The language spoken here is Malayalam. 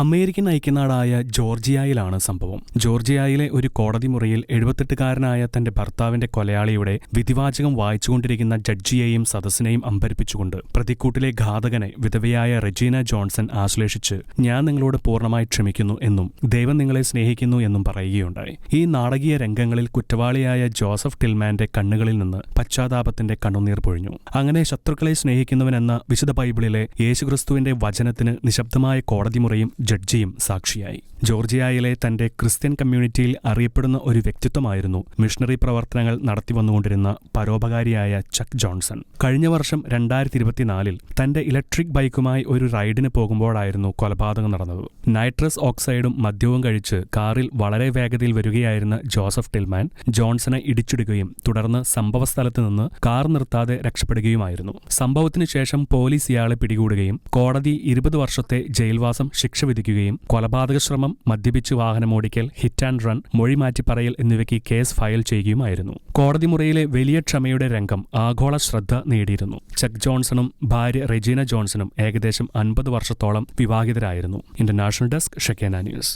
അമേരിക്കൻ ഐക്യനാടായ ജോർജിയയിലാണ് സംഭവം. ജോർജിയയിലെ ഒരു കോടതി മുറിയിൽ എഴുപത്തെട്ടുകാരനായ തന്റെ ഭർത്താവിന്റെ കൊലയാളിയുടെ വിധിവാചകം വായിച്ചുകൊണ്ടിരിക്കുന്ന ജഡ്ജിയെയും സദസ്സിനെയും അമ്പരിപ്പിച്ചുകൊണ്ട് പ്രതിക്കൂട്ടിലെ ഘാതകനെ വിധവയായ റെജീന ജോൺസൺ ആശ്ലേഷിച്ച് ഞാൻ നിങ്ങളോട് പൂർണമായി ക്ഷമിക്കുന്നു എന്നും ദൈവം നിങ്ങളെ സ്നേഹിക്കുന്നു എന്നും പറയുകയുണ്ടായി. ഈ നാടകീയ രംഗങ്ങളിൽ കുറ്റവാളിയായ ജോസഫ് ടിൽമാന്റെ കണ്ണുകളിൽ നിന്ന് പശ്ചാത്താപത്തിന്റെ കണ്ണുനീർ പൊഴിഞ്ഞു. അങ്ങനെ ശത്രുക്കളെ സ്നേഹിക്കുന്നവനെന്ന വിശുദ്ധ ബൈബിളിലെ യേശുക്രിസ്തുവിന്റെ വചനത്തിന് നിശബ്ദമായ കോടതി മുറിയും ജഡ്ജിയും സാക്ഷിയായി. ജോർജിയയിലെ തന്റെ ക്രിസ്ത്യൻ കമ്മ്യൂണിറ്റിയിൽ അറിയപ്പെടുന്ന ഒരു വ്യക്തിത്വമായിരുന്നു മിഷണറി പ്രവർത്തനങ്ങൾ നടത്തിവന്നുകൊണ്ടിരുന്ന പരോപകാരിയായ ചക്ക് ജോൺസൺ. കഴിഞ്ഞ വർഷം രണ്ടായിരത്തി ഇരുപത്തിനാലിൽ തന്റെ ഇലക്ട്രിക് ബൈക്കുമായി ഒരു റൈഡിന് പോകുമ്പോഴായിരുന്നു കൊലപാതകം നടന്നത്. നൈട്രസ് ഓക്സൈഡും മദ്യവും കഴിച്ച് കാറിൽ വളരെ വേഗതയിൽ വരികയായിരുന്ന ജോസഫ് ടിൽമാൻ ജോൺസനെ ഇടിച്ചിടുകയും തുടർന്ന് സംഭവസ്ഥലത്ത് നിന്ന് കാർ നിർത്താതെ രക്ഷപ്പെടുകയുമായിരുന്നു. സംഭവത്തിനു ശേഷം പോലീസ് ഇയാളെ പിടികൂടുകയും കോടതി ഇരുപത് വർഷത്തെ ജയിൽവാസം ശിക്ഷ വിധിക്കുകയും കൊലപാതക ശ്രമം മദ്യപിച്ച് വാഹനമോടിക്കൽ ഹിറ്റ് ആൻഡ് റൺ മൊഴി മാറ്റി പറയൽ എന്നിവയ്ക്ക് കേസ് ഫയൽ ചെയ്യുകയുമായിരുന്നു. കോടതി മുറിയിലെ വലിയ ക്ഷമയുടെ രംഗം ആഗോള ശ്രദ്ധ നേടിയിരുന്നു. ചെക്ക് ജോൺസണും ഭാര്യ റെജീന ജോൺസണും ഏകദേശം അൻപത് വർഷത്തോളം വിവാഹിതരായിരുന്നു. International desk Shekinah news.